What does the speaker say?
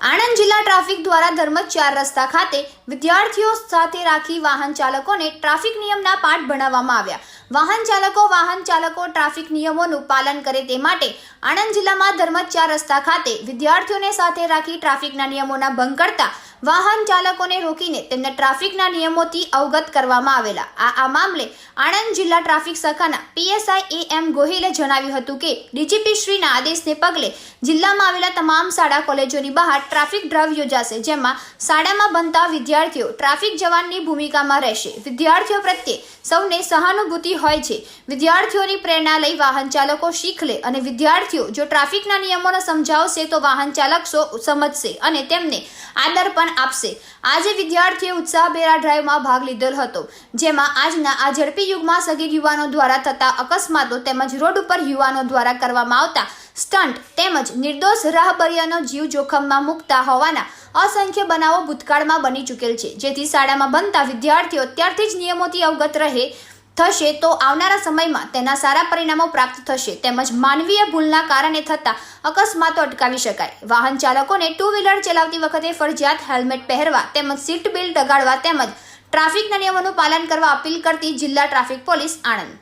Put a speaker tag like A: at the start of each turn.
A: આણંદ જિલ્લા ટ્રાફિક દ્વારા ધર્મજ ચાર રસ્તા ખાતે વિદ્યાર્થીઓ સાથે રાખી વાહન ચાલકોને ટ્રાફિક નિયમના પાઠ ભણાવવામાં આવ્યા. વાહન ચાલકો વાહન ચાલકો ટ્રાફિક નિયમોનું પાલન કરે તે માટે આણંદ જિલ્લામાં ધર્મજ ચાર રસ્તા ખાતે વિદ્યાર્થીઓને સાથે રાખી ટ્રાફિકના નિયમોના ભંગ કરતા વાહન ચાલકોને રોકીને તેમને ટ્રાફિકના નિયમોથી અવગત કરવામાં આવેલા. આ આ મામલે આણંદ જિલ્લા ટ્રાફિક શાખાના પીએસઆઈ એ એમ ગોહિલે જણાવ્યું હતું કે, ડીજીપી શ્રીના આદેશને પગલે જિલ્લામાં આવેલા તમામ શાળા કોલેજોની બહાર ટ્રાફિક ડ્રાઈવ યોજાશે, જેમાં શાળામાં બનતા વિદ્યાર્થીઓ ટ્રાફિક જવાનની ભૂમિકામાં રહેશે. વિદ્યાર્થીઓ પ્રત્યે સૌને સહાનુભૂતિ હોય છે. વિદ્યાર્થીઓની પ્રેરણા લઈ વાહન ચાલકો શીખ લે અને વિદ્યાર્થીઓ જો ટ્રાફિકના નિયમોને સમજાવશે તો વાહન ચાલક સમજશે અને તેમને આદર પણ આપશે. આજે વિદ્યાર્થીઓ ઉત્સાહભેરા ડ્રાઈવમાં ભાગ લીધેલ હતો, જેમાં આજના આ ઝડપી યુગમાં સગીર યુવાનો દ્વારા થતા અકસ્માતો તેમજ રોડ ઉપર યુવાનો દ્વારા કરવામાં આવતા સ્ટન્ટ તેમજ નિર્દોષ રાહબરિયાનો જીવ જોખમમાં મૂકતા હોવાના અસંખ્ય બનાવો ભૂતકાળમાં બની ચૂકેલ છે. જેથી શાળામાં બનતા વિદ્યાર્થીઓ અત્યારથી જ નિયમોથી અવગત રહે થશે તો આવનારા સમયમાં તેના સારા પરિણામો પ્રાપ્ત થશે તેમજ માનવીય ભૂલના કારણે થતા અકસ્માતો અટકાવી શકાય. વાહન ચાલકોને ટુ વ્હીલર ચલાવતી વખતે ફરજિયાત હેલ્મેટ પહેરવા તેમજ સીટ બેલ્ટ લગાડવા તેમજ ટ્રાફિકના નિયમોનું પાલન કરવા અપીલ કરતી જિલ્લા ટ્રાફિક પોલીસ આણંદ.